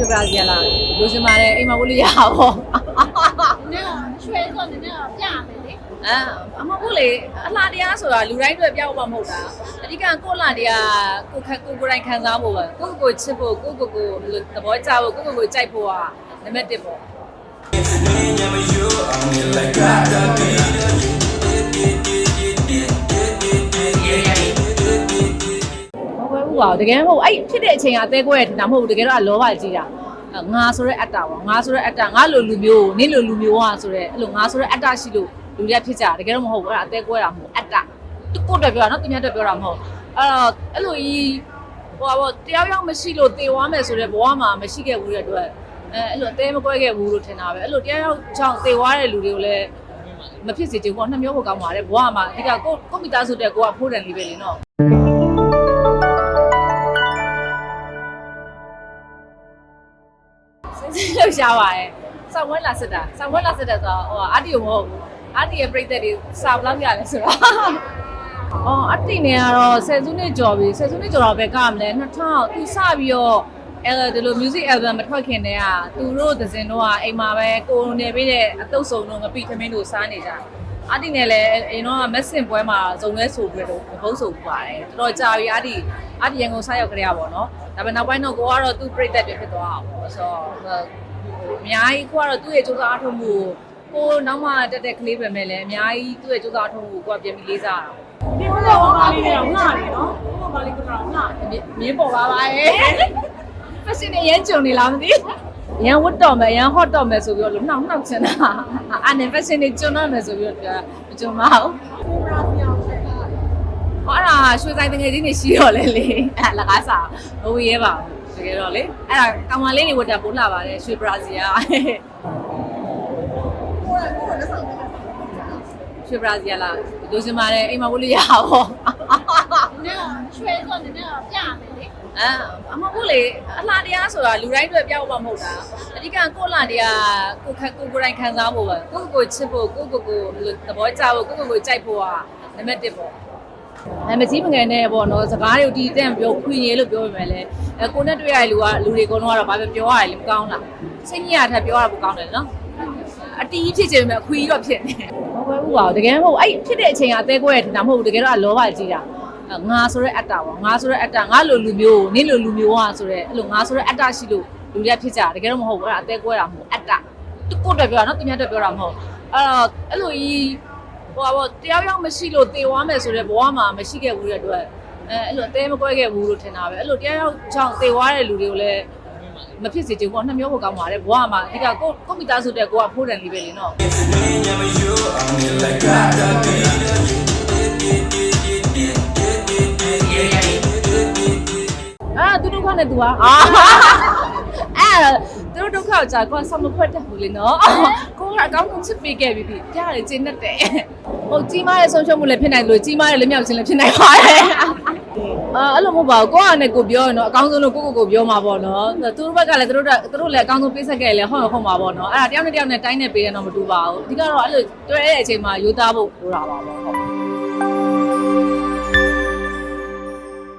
ရွှေပရာစီလာလိုချင်ပါတယ်အိမ်မှာဝတ်လို့ရပါဘောနည်းတော့ရွှဲဆိုနည်းနည်းတော့ပြရမယ်လေအာအမဟုတ်လေအလှတရားဆိုတာလူတိုင်းတွေပြောက်မှာမဟုတ်တာအဓိကကိုလှတရားကိုခက်ကိုကိုယ်တိုင်ခံစားဖို့ပဲကိုကိုကိုချစ်ဖို့ကိုကိုကိုဘယ်လိုသဘောကျဖို့ကိုကိုကိုကြိုက်ဖို့ကနံပါတ်1ပေါ့ ပါဘူးတကယ်မဟုတ်အဲ့ဖြစ်တဲ့အချိန်ကအသေးကွဲထင်တာမဟုတ်ဘူးတကယ်တော့လောဘကြီးတာအဲ့ငါဆိုရဲအတ္တပေါ့ငါဆိုရဲအတ္တငါလိုလူမျိုးနင်းလိုလူမျိုးอ่ะဆိုရဲအဲ့လိုငါဆိုရဲအတ္တရှိလို့လူတွေကဖြစ်ကြတာတကယ်တော့မဟုတ်ဘူးအဲ့ဒါအသေးကွဲတာမဟုတ်အတ္တသူကိုယ်တက်ပြောတာနော်သူများတက်ပြောတာမဟုတ်အဲ့တော့အဲ့လိုကြီးဟိုပါပေါ့တယောက်ယောက်မရှိလို့တေဝါမယ်ဆိုရဲဘဝမှာမရှိခဲ့ဘူးတဲ့အတွက်အဲအဲ့လိုအသေးမကွဲခဲ့ဘူးလို့ထင်တာပဲအဲ့လိုတယောက်ယောက်ချောင်းတေဝါတဲ့လူတွေကိုလည်းမဖြစ်စေချင်ဘူးပေါ့နှစ်မျိုးကိုကောင်းပါတယ်ဘဝမှာအဓိကကိုကိုမိသားစုတဲ့ကိုကဖိုးတယ်လေးပဲလေနော် ပ်ရှားပါတယ်။ဆောင်းဝဲလာစစ်တာ။ဆောင်းဝဲလာစစ်တယ်ဆိုတော့ဟိုအာတီကိုမဟုတ်ဘူး။အာတီရဲ့ပြိသက်တွေစာဘလောက်ပြလဲဆိုတော့။အော်အတီနေကတော့ဆယ်စုနှစ်ကျော်ပြီ။ဆယ်စုနှစ်ကျော်တော့ပဲကမလဲ2000သူစပြီးတော့အဲဒီလို music album မထွက်ခင်တည်းကသူတို့သစင်တော့အိမ်မှာပဲကိုနေပေးတဲ့အတုပ်စုံတော့ငပိသမင်းတို့စားနေကြ။ အာတီနဲ့လည်းအရင်တော့မက်ဆင်ပွဲမှာဇုံလဲဆိုပြီးတော့ဘုံဆိုပါတယ်။တော်တော်ကြာပြီအာတီအာတီရန်ကုန်စားရောက်ကြရပါတော့။ဒါပေမဲ့နောက်ပိုင်းတော့ကိုကတော့သူ့ပြိသက်တွေဖြစ်သွားအောင်ပေါ့ဆိုတော့အများကြီးကိုကတော့သူ့ရဲ့စူးစမ်းအထောက်မှုကိုကိုနောက်မှတက်တဲ့ကလေးပဲမဲ့လည်းအများကြီးသူ့ရဲ့စူးစမ်းအထောက်မှုကိုကိုကပြန်ပြီးလေးစားတာဒီဘက်ကတော့ဘာလေးတော့ငှားတယ်နော်ဘုဘာလေးကတော့ငှားတယ်မြင်းပေါ်ပါပါရဲ့ fashion နဲ့ရမ်းကြုံနေလားမသိ ရန်ဝတ်တော်မယ်ရန် hot တော်မယ်ဆိုပြီးတော့နှောက်နှောက်ချင်တာအဲ့နဲ့ fashion နဲ့ကြုံတော့မယ်ဆိုပြီးတော့ပြောတာမကြုံပါဘူးကိုရာစီအောင်ချက်တာဟောအဲ့ဒါရွှေဆိုင်တငယ်ချင်းတွေရှိတော့လေလေအဲ့လကားစားမဝေးရဲပါဘူးတကယ်တော့လေအဲ့ဒါကောင်မလေးတွေဝတ်တာပိုးလာပါတယ်ရွှေဘရာဇီယာကိုရာကိုလက်ဆောင်ပေးတာရွှေဘရာဇီယာလာလိုချင်ပါတယ်အိမ်မှာဝတ်လို့ရပါဘော နည်းတော့ရွှဲဆိုနည်းနည်းတော့ပြရမယ်လေအာအမဟုတ်လေအလှတရားဆိုတာလူတိုင်းတွေပြောက်မှာမဟုတ်တာအဓိကကိုလှတရားကိုခက်ကိုကိုယ်တိုင်ခံစားဖို့ပဲကိုကိုကိုချစ်ဖို့ကိုကိုကိုဘယ်လိုသဘောကျဖို့ကိုကိုကိုကြိုက်ဖို့ကနံပါတ်1ပေါ့အဲမကြီးမငယ်နဲ့ပေါ့နော်စကားတွေကိုတီးတန့်ပြောခွင့်ရလို့ပြောပေမဲ့လည်းအဲကိုနဲ့တွေ့ရတဲ့လူကလူတွေကတော့ဘာပဲပြောရတယ်လေမကောင်းလားစိတ်ညစ်ရထက်ပြောရဖို့ကောင်းတယ်နော်အတီးဖြစ်ချင်ပေမဲ့အခွေကြီးတော့ဖြစ်နေမဟုတ်ဘူးပါဘူးတကယ်မဟုတ်အဲ့ဖြစ်တဲ့အချိန်ကအသေးကွဲထင်တာမဟုတ်ဘူးတကယ်တော့လောဘကြီးတာ ငါဆိုရဲအတ္တပေါ့ငါဆိုရဲအတ္တငါလိုလူမျိုးနင်းလိုလူမျိုးอ่ะဆိုရဲအဲ့လိုငါဆိုရဲအတ္တရှိလို့လူတွေကဖြစ်ကြတာတကယ်တော့မဟုတ်ဘူးအဲ့ဒါအသေးကွဲတာမဟုတ်အတ္တသူကိုယ်တက်ပြောတာနော်သူများတက်ပြောတာမဟုတ်အဲ့တော့အဲ့လိုကြီးဟိုပါဘောတယောက်ယောက်မရှိလို့တေဝါမယ်ဆိုရဲဘဝမှာမရှိခဲ့ဘူးတဲ့အတွက်အဲအဲ့လိုအသေးမကွဲခဲ့ဘူးလို့ထင်တာပဲအဲ့လိုတယောက်ယောက်ချောင်းတေဝါတဲ့လူတွေကိုလည်းမဖြစ်စေချင်ဘူးပေါ့နှစ်မျိုးကိုကောင်းပါတယ်ဘဝမှာအဓိကကိုကိုမိသားစုတဲ့ကိုကဖိုးတယ်လေးပဲလေနော် က္ခနဲ့ तू อ่ะအာအဲသူတို့ဒုက္ခကိုကြာကိုဆမဖွက်တတ်ဘူးလေနော်ကိုကအကောင်းဆုံးချစ်ပေးခဲ့ပြီပြီကြားရတယ်ကျင်းတတ်တယ်ဟုတ်ကြီးမားတဲ့ဆုံးရှုံးမှုလည်းဖြစ်နိုင်လို့ကြီးမားတဲ့လက်မြောက်ခြင်းလည်းဖြစ်နိုင်ပါတယ်အာအဲ့လိုမဟုတ်ပါဘူးကိုကလည်းကိုပြောရတော့အကောင်းဆုံးလို့ကိုကိုကိုပြောမှာပေါ့နော်သူတို့ဘက်ကလည်းသူတို့သူတို့လည်းအကောင်းဆုံးပေးဆက်ခဲ့လေဟုတ်ဟုတ်မှာပေါ့နော်အဲ့ဒါတယောက်နဲ့တယောက်နဲ့တိုင်းနဲ့ပေးရတော့မတူပါဘူးအဓိကတော့အဲ့လိုတွေ့တဲ့အချိန်မှာယူသားဖို့လိုတာပါပေါ့ဟုတ်